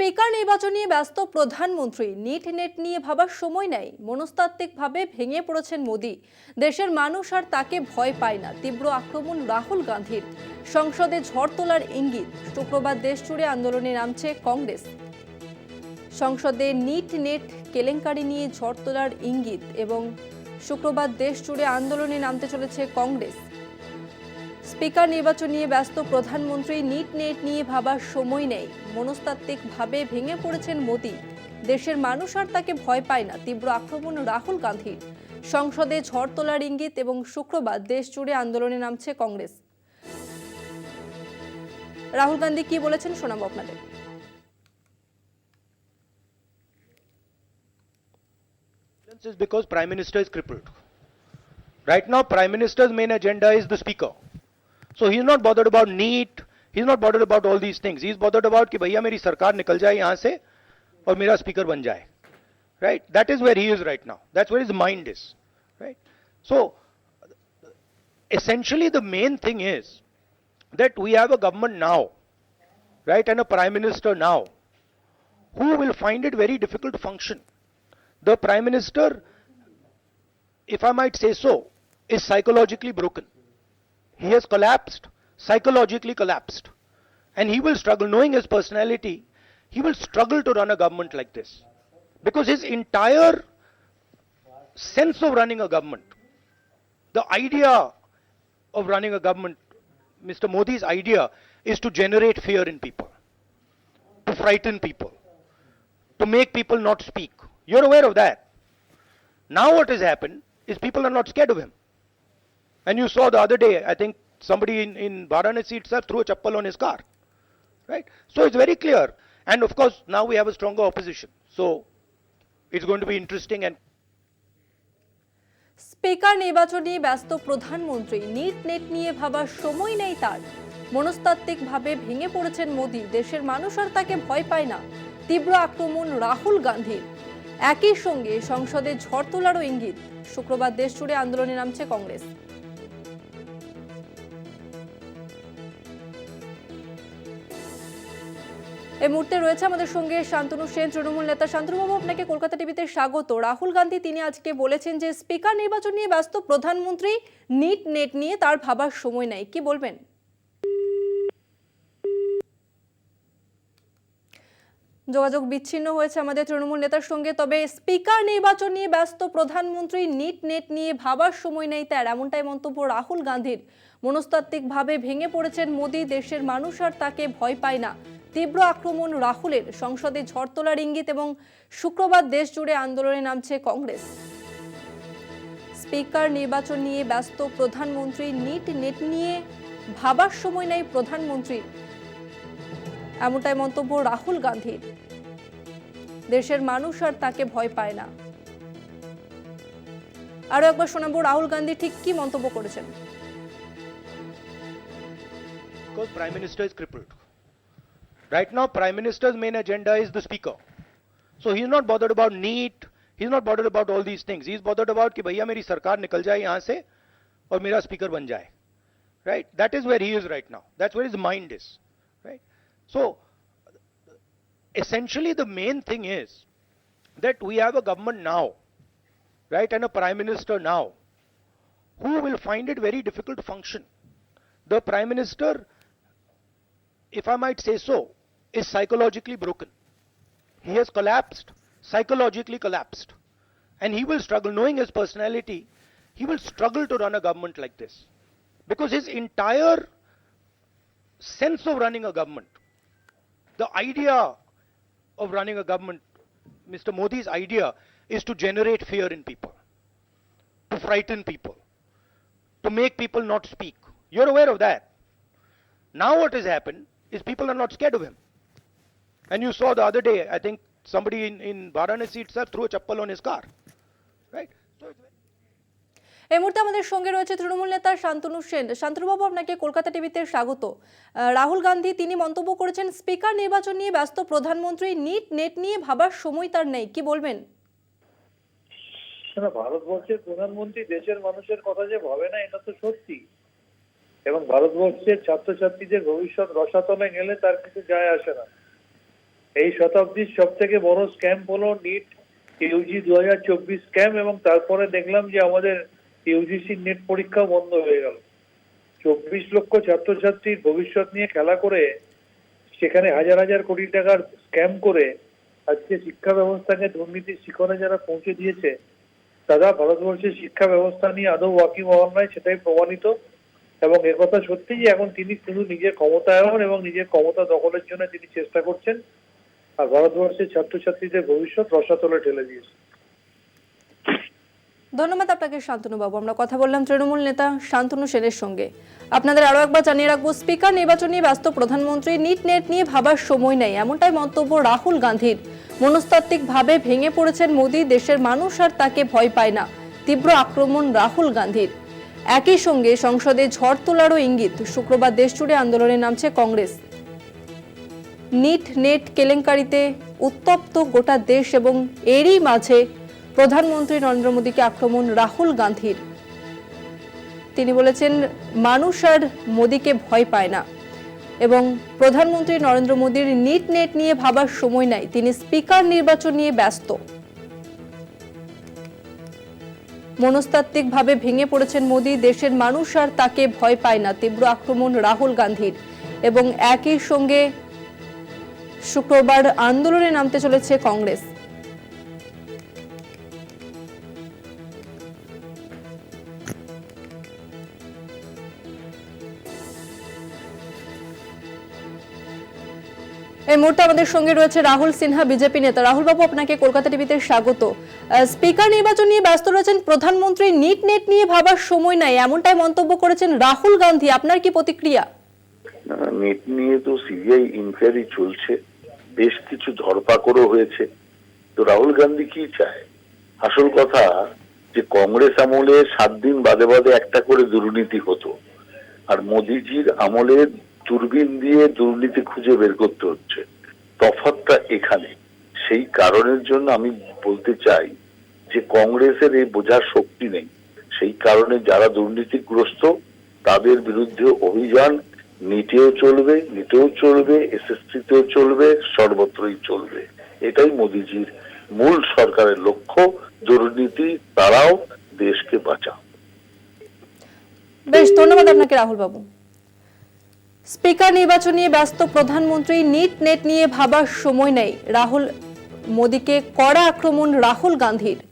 Speaker নির্বাচন নিয়ে ব্যস্ত প্রধানমন্ত্রী। নিট নেট নিয়ে ভাবার সময় নেই। মনস্তাত্ত্বিকভাবে ভেঙে পড়েছেন মোদী। দেশের মানুষ আর তাকে ভয় পায় না। তীব্র আক্রমণ রাহুল গান্ধীর। সংসদে ঝড় তোলার ইঙ্গিত। শুক্রবার দেশ জুড়ে আন্দোলনে নামছে কংগ্রেস। সংসদে নিট নেট কেলেঙ্কারি নিয়ে ঝড় তোলার ইঙ্গিত এবং শুক্রবার দেশ জুড়ে আন্দোলনে নামতে চলেছে কংগ্রেস। স্পিকার নির্বাচন নিয়ে ব্যস্ত প্রধানমন্ত্রী নিট নেট নিয়ে ভাবার সময় নেই। মনস্তাত্ত্বিকভাবে ভেঙে পড়েছেন মোদী। দেশের মানুষ আর তাকে ভয় পায় না তীব্র আক্রমণ রাহুল গান্ধীর। সংসদে ঝড় তোলার ইঙ্গিত এবং শুক্রবার দেশ জুড়ে আন্দোলনে নামছে কংগ্রেস। রাহুল গান্ধী কি বলেছেন শোনাবো আপনাদের। Is because Prime Minister is crippled. Right now, Prime Minister's main agenda is the Speaker. So he's not bothered about NEET, he's not bothered about all these things. He's bothered about कि भैया मेरी सरकार निकल जाए यहाँ से और मेरा speaker बन जाए. Right? That is where he is right now. That's where his mind is. Right? So essentially the main thing is that we have a government now, right, and a Prime Minister now who will find it very difficult to function the Prime Minister, if I might say so, is psychologically broken. He has collapsed, psychologically collapsed. And he will struggle, knowing his personality, he will struggle to run a government like this. Because his entire sense of running a government, the idea of running a government, Mr. Modi's idea is to generate fear in people, to frighten people, to make people not speak. You're aware of that. Now, what has happened is people are not scared of him. And you saw the other day, I think somebody in, in Varanasi itself threw a chappal on his car. Right? So it's very clear. And of course, now we have a stronger opposition. So it's going to be interesting and speaker নির্বাচন নিয়ে ব্যস্ত প্রধানমন্ত্রী NEET net নিয়ে ভাবার সময় নেই তার মনস্তাত্ত্বিকভাবে ভেঙে পড়েছেন মোদী দেশের মানুষ আর তাকে ভয় পায় না তীব্র আক্রমণ রাহুল গান্ধীর একই সঙ্গে সংসদে ঝড় তোলারও ইঙ্গিত শুক্রবার দেশ জুড়ে আন্দোলনে নামছে কংগ্রেস এই মুহূর্তে রয়েছে আমাদের সঙ্গে শান্তনু সেন, তৃণমূল নেতা। শান্তনুবাবু, আপনাকে কলকাতা টিভিতে স্বাগত। রাহুল গান্ধী, তিনি আজকে বলেছেন যে স্পিকার নির্বাচন নিয়ে ব্যস্ত প্রধানমন্ত্রী নিট নেট নিয়ে তার ভাবার সময় নাই। কি বলবেন? যোগাযোগ বিচ্ছিন্ন হয়েছে আমাদের তৃণমূল নেতার সঙ্গে, তবে স্পিকার নির্বাচন নিয়ে ব্যস্ত প্রধানমন্ত্রী নিট নেট নিয়ে ভাবার সময় নেই তার, এমনটাই মন্তব্য রাহুল গান্ধীর। মনস্তাত্ত্বিকভাবে ভেঙে পড়েছেন মোদী, দেশের মানুষ আর তাকে ভয় পায় না। তীব্র আক্রমণ রাহুলের। সংসদে ঝড় তোলার ইঙ্গিত এবং শুক্রবার দেশ জুড়ে আন্দোলনে নামছে কংগ্রেস। স্পিকার নির্বাচন নিয়ে ব্যস্ত প্রধানমন্ত্রী নিট নেট নিয়ে ভাবার সময় নেই প্রধানমন্ত্রীর এমনটাই মন্তব্য রাহুল গান্ধীর। দেশের মানুষ আর তাকে ভয় পায় না। আরও একবার শোনাবো রাহুল গান্ধী ঠিক কি মন্তব্য করেছেন। Because Prime Minister is crippled. Right now, Prime Minister's main agenda is the Speaker. So he's not bothered about NEET, he's not bothered about all these things. He's bothered about कि भैया मेरी सरकार निकल जाए यहाँ से और मेरा speaker बन जाए. Right? That is where he is right now. That's where his mind is. Right? So essentially the main thing is that we have a government now, right, and a prime minister now, who will find it very difficult to function. The prime minister, if I might say so, is psychologically broken. He has collapsed, psychologically collapsed. And he will struggle, knowing his personality, he will struggle to run a government like this. Because his entire sense of running a government, the idea of running a government, Mr. Modi's idea is to generate fear in people, to frighten people, to make people not speak. You're aware of that. Now, what has happened is people are not scared of him. And you saw the other day, I think somebody in, in Varanasi itself threw a chappal on his car. Right? So এই মুহূর্তে আমাদের সঙ্গে রয়েছে তৃণমূল নেতা শান্তনু সেন। শান্তনুবাবু আপনাকে কলকাতা টিভিতে স্বাগত। রাহুল গান্ধী তিনি মন্তব্য করেছেন স্পিকার নির্বাচন নিয়ে ব্যস্ত প্রধানমন্ত্রী নিট নেট নিয়ে ভাবার সময় তার নেই। কি বলবেন? ভারতবর্ষের প্রধানমন্ত্রী দেশের মানুষের কথা যে ভাবে না এটা তো সত্যি। এবং ভারতবর্ষের ছাত্রছাত্রীদের ভবিষ্যৎ রসাতলে গেলে তার কিছু যায় আসে না। এই শতাব্দীর সব থেকে বড় স্ক্যাম হলো নিট ইউজি দু হাজার চব্বিশ স্ক্যাম এবং তারপরে দেখলাম যে আমাদের ইউজিসি নেট পরীক্ষা বন্ধ হয়ে গেল। চব্বিশ লক্ষ ছাত্রছাত্রীর ভবিষ্যৎ নিয়ে খেলা করে সেখানে হাজার হাজার কোটি টাকার স্ক্যাম করে আজকে শিক্ষা ব্যবস্থাকে দুর্নীতির শিখরে যারা পৌঁছে দিয়েছে, তারা ভারতবর্ষের শিক্ষা ব্যবস্থা নিয়ে আদৌ ওয়াকি মহল নয় সেটাই প্রমাণিত। এবং একথা সত্যি যে এখন তিনি শুধু নিজের ক্ষমতায়ন এবং নিজের ক্ষমতা দখলের জন্য তিনি চেষ্টা করছেন। আর ভারতবর্ষের ছাত্রছাত্রীদের ভবিষ্যৎ রসাতলে ঠেলে দিয়েছে। ধন্যবাদ আপনাকে শান্তনু বাবু আমরা কথা বললাম তৃণমূল নেতা শান্তনু সেনের সঙ্গে। আপনাদের আরও একবার জানিয়ে রাখব, স্পিকার নির্বাচন নিয়ে ব্যস্ত প্রধানমন্ত্রী, নিট নেট নিয়ে ভাবার সময় নেই। এমনটাই মন্তব্য রাহুল গান্ধীর। মনস্তাত্ত্বিকভাবে ভেঙে পড়েছেন মোদী, দেশের মানুষ আর তাকে ভয় পায় না। তীব্র আক্রমণ রাহুল গান্ধীর। একই সঙ্গে সংসদে ঝড় তোলারও ইঙ্গিত। শুক্রবার দেশজুড়ে আন্দোলনে নামছে কংগ্রেস। নিট নেট কেলেঙ্কারিতে উত্তপ্ত গোটা দেশ এবং এরই মাঝে প্রধানমন্ত্রী নরেন্দ্র মোদীকে আক্রমণ রাহুল গান্ধীর। তিনি বলেছেন, মানুষ আর মোদীকে ভয় পায় না। এবং প্রধানমন্ত্রী নরেন্দ্র মোদীর নিট নেট নিয়ে ভাবার সময় নাই। তিনি স্পিকার নির্বাচন নিয়ে ব্যস্ত। মনস্তাত্ত্বিকভাবে ভেঙে পড়েছেন মোদী। দেশের মানুষ আর তাকে ভয় পায় না। তীব্র আক্রমণ রাহুল গান্ধীর এবং একই সঙ্গে শুক্রবার আন্দোলনে নামতে চলেছে কংগ্রেস। এই মুহূর্তে আমাদের সঙ্গে রয়েছে রাহুল সিনহা, বিজেপি নেতা। রাহুল বাবু, আপনাকে কলকাতা টিভিতে স্বাগত। স্পিকার নির্বাচন নিয়ে ব্যস্ত রয়েছেন প্রধানমন্ত্রী। নিট নেট নিয়ে ভাবার সময় নাই, এমনটাই মন্তব্য করেছেন রাহুল গান্ধী। আপনার কি প্রতিক্রিয়া? নেট নিয়ে তো সিবিআই ইনকোয়ারি চলছে। বেশ কিছু ধরপাকড়ও হয়েছে। তো রাহুল গান্ধী কি চায়? আসল কথা যে কংগ্রেস আমলে সাত দিন বাদে বাদে একটা করে দুর্নীতি হতো। আর মোদিজির আমলে দূরবীন দিয়ে দুর্নীতি খুঁজে বের করতে হচ্ছে। তফাৎটা এখানে। সেই কারণের জন্য আমি বলতে চাই যে কংগ্রেসের এই বোঝার শক্তি নেই। সেই কারণে যারা দুর্নীতিগ্রস্ত, তাদের বিরুদ্ধে অভিযান নিটেও চলবে নিটেও চলবে এসএসসিতেও চলবে, সর্বত্রই চলবে। এটাই মোদিজির মূল সরকারের লক্ষ্য। দুর্নীতি তারাও দেশকে বাঁচাও। বেশ, ধন্যবাদ আপনাকে রাহুল বাবু স্পিকার নির্বাচন নিয়ে ব্যস্ত প্রধানমন্ত্রী নিট নেট নিয়ে ভাবার সময় নেই। রাহুল, মোদীকে কড়া আক্রমণ রাহুল গান্ধীর।